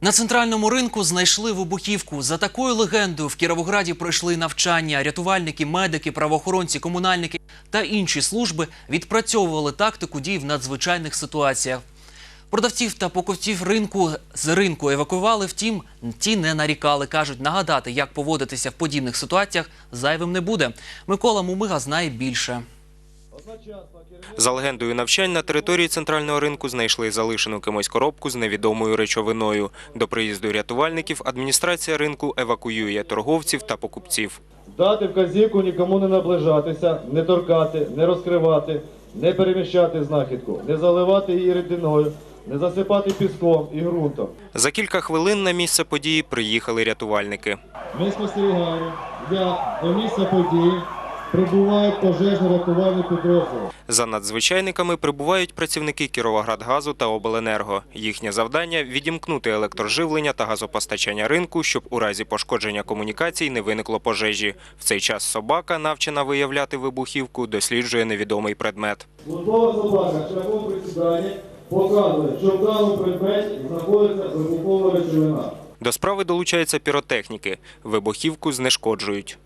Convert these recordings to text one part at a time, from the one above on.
На центральному ринку знайшли вибухівку. За такою легендою в Кіровограді пройшли навчання. Рятувальники, медики, правоохоронці, комунальники та інші служби відпрацьовували тактику дій в надзвичайних ситуаціях. Продавців та покупців ринку з ринку евакуювали, втім, ті не нарікали. Кажуть, нагадати, як поводитися в подібних ситуаціях, зайвим не буде. Микола Мумига знає більше. За легендою навчань на території центрального ринку знайшли залишену кимось коробку з невідомою речовиною. До приїзду рятувальників адміністрація ринку евакуює торговців та покупців. Дати вказівку нікому не наближатися, не торкати, не розкривати, не переміщати знахідку, не заливати її рідиною, не засипати піском і ґрунтом. За кілька хвилин на місце події приїхали рятувальники. Ми спостерігаємо, як до місця події прибувають пожежно-рятувальні підрозділи. За надзвичайниками прибувають працівники Кіровоградгазу та Обленерго. Їхнє завдання відімкнути електроживлення та газопостачання ринку, щоб у разі пошкодження комунікацій не виникло пожежі. В цей час собака, навчена виявляти вибухівку, досліджує невідомий предмет. Службова собака шляхом присідання показує, що в даному предметі знаходиться вибухова речовина. До справи долучаються піротехніки. Вибухівку знешкоджують.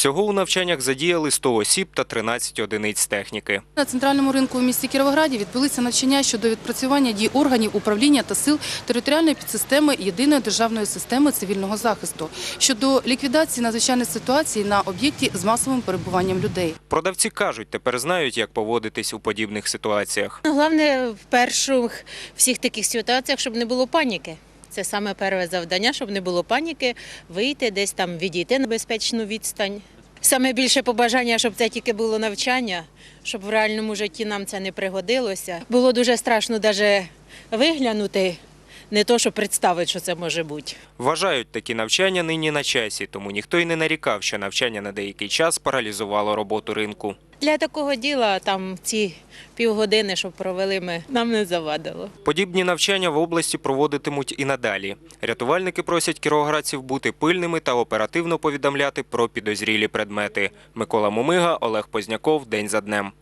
Всього у навчаннях задіяли 100 осіб та 13 одиниць техніки. На центральному ринку в місті Кіровограді відбулися навчання щодо відпрацювання дій органів управління та сил територіальної підсистеми єдиної державної системи цивільного захисту щодо ліквідації надзвичайних ситуацій на об'єкті з масовим перебуванням людей. Продавці кажуть, тепер знають, як поводитись у подібних ситуаціях. Головне в перших всіх таких ситуаціях, щоб не було паніки. Це саме перше завдання, щоб не було паніки, вийти десь там відійти на безпечну відстань. Саме більше побажання, щоб це тільки було навчання, щоб в реальному житті нам це не пригодилося. Було дуже страшно навіть виглянути, не то, що представити, що це може бути. Вважають, такі навчання нині на часі, тому ніхто й не нарікав, що навчання на деякий час паралізувало роботу ринку. Для такого діла там ці півгодини, що провели ми, нам не завадило. Подібні навчання в області проводитимуть і надалі. Рятувальники просять кіровоградців бути пильними та оперативно повідомляти про підозрілі предмети. Микола Мумига, Олег Позняков. День за днем.